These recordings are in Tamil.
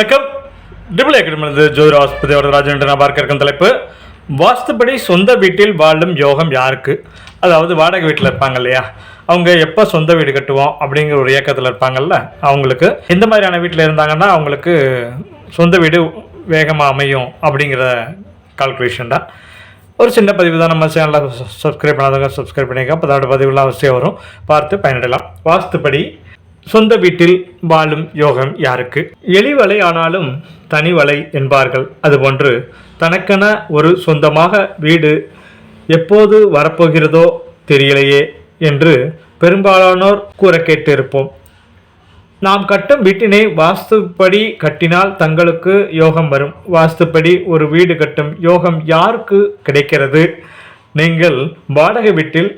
வணக்கம். டிபிள் அகாடமிலிருந்து ஜோதிர ஆஸ்பதி வரதராஜன் என்று நான் பார்க்க இருக்கும் தலைப்பு. வாஸ்துப்படி சொந்த வீட்டில் வாழும் யோகம் யாருக்கு? அதாவது வாடகை வீட்டில் இருப்பாங்க இல்லையா? அவங்க எப்போ சொந்த வீடு கட்டுவோம் அப்படிங்கிற ஒரு இயக்கத்தில் இருப்பாங்கல்ல? அவங்களுக்கு எந்த மாதிரியான வீட்டில் இருந்தாங்கன்னா அவங்களுக்கு சொந்த வீடு வேகமாக அமையும் அப்படிங்கிற கால்குலேஷன் தான். ஒரு சின்ன பதிவு தான் நம்ம சேனலில் சப்ஸ்கிரைப் பண்ணாதவங்க சப்ஸ்கிரைப் பண்ணிக்க அப்போ அதோட பதிவுலாம் அவசியம் வரும். பார்த்து பயனிடலாம் வாஸ்துப்படி சொந்த வீட்டில் வாழும் யோகம் யாருக்கு? எளிவலை ஆனாலும் தனிவலை என்பார்கள். அதுபோன்று தனக்கென ஒரு சொந்தமாக வீடு எப்போது வரப்போகிறதோ தெரியலையே என்று பெரும்பாலானோர் கூற கேட்டிருப்போம். நாம் கட்டும் வீட்டினை வாஸ்துப்படி கட்டினால் தங்களுக்கு யோகம் வரும். வாஸ்துப்படி ஒரு வீடு கட்டும் யோகம் யாருக்கு கிடைக்கிறது? நீங்கள் வாடகை வீட்டில்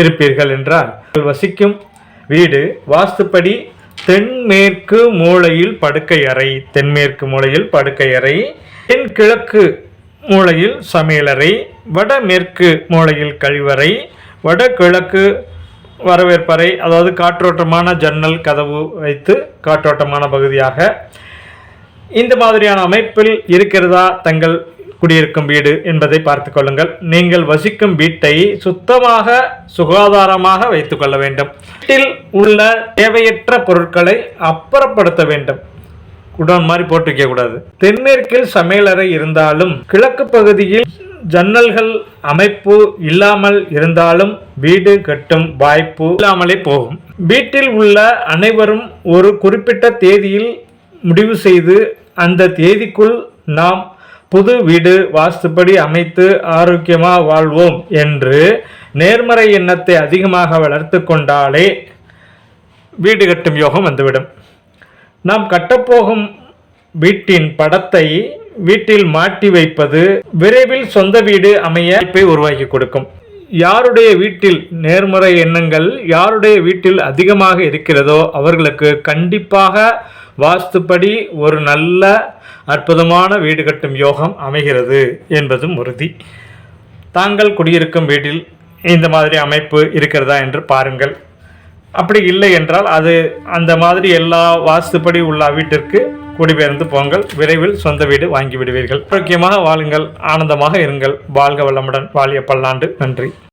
இருப்பீர்கள் என்றால் வசிக்கும் வீடு வாஸ்துப்படி தென்மேற்கு மூலையில் படுக்கை அறை தென்மேற்கு மூலையில் படுக்கை அறை தென்கிழக்கு மூலையில் சமையலறை வடமேற்கு மூலையில் கழிவறை வடகிழக்கு வரவேற்பறை அதாவது காற்றோட்டமான ஜன்னல் கதவு வைத்து காற்றோட்டமான பகுதியாக. இந்த மாதிரியான அமைப்பில் இருக்கிறதா தங்கள் குடியிருக்கும் வீடு என்பதை பார்த்து கொள்ளுங்கள். நீங்கள் வசிக்கும் வீட்டை சுத்தமாக சுகாதாரமாக வைத்துக் கொள்ள வேண்டும். வீட்டில் உள்ள தேவையற்ற பொருட்களை அப்புறப்படுத்த வேண்டும். குடோன் மாதிரி போட்டு வைக்க கூடாது. தென்மேற்கில் சமையலறை இருந்தாலும் கிழக்கு பகுதியில் ஜன்னல்கள் அமைப்பு இல்லாமல் இருந்தாலும் வீடு கட்டும் வாய்ப்பு இல்லாமலே போகும். வீட்டில் உள்ள அனைவரும் ஒரு குறிப்பிட்ட தேதியில் முடிவு செய்து அந்த தேதிக்குள் நாம் புது வீடு வாஸ்துப்படி அமைத்து ஆரோக்கியமாக வாழ்வோம் என்று நேர்மறை எண்ணத்தை அதிகமாக வளர்த்து கொண்டாலே வீடு கட்டும் யோகம் வந்துவிடும். நாம் கட்டப்போகும் வீட்டின் படத்தை வீட்டில் மாட்டி வைப்பது விரைவில் சொந்த வீடு அமைய வாய்ப்பை உருவாக்கி கொடுக்கும். யாருடைய வீட்டில் நேர்மறை எண்ணங்கள் யாருடைய வீட்டில் அதிகமாக இருக்கிறதோ அவர்களுக்கு கண்டிப்பாக வாஸ்துப்படி ஒரு நல்ல அற்புதமான வீடு கட்டும் யோகம் அமைகிறது என்பதும் உறுதி. தாங்கள் குடியிருக்கும் வீட்டில் இந்த மாதிரி அமைப்பு இருக்கிறதா என்று பாருங்கள். அப்படி இல்லை என்றால் அது அந்த மாதிரி எல்லா வாஸ்துப்படி உள்ள வீட்டிற்கு குடிபெயர்ந்து போங்கள். விரைவில் சொந்த வீடு வாங்கி விடுவீர்கள். ஆரோக்கியமாக வாழுங்கள் ஆனந்தமாக இருங்கள். வாழ்க வளமுடன் வாழிய பல்லாண்டு நன்றி.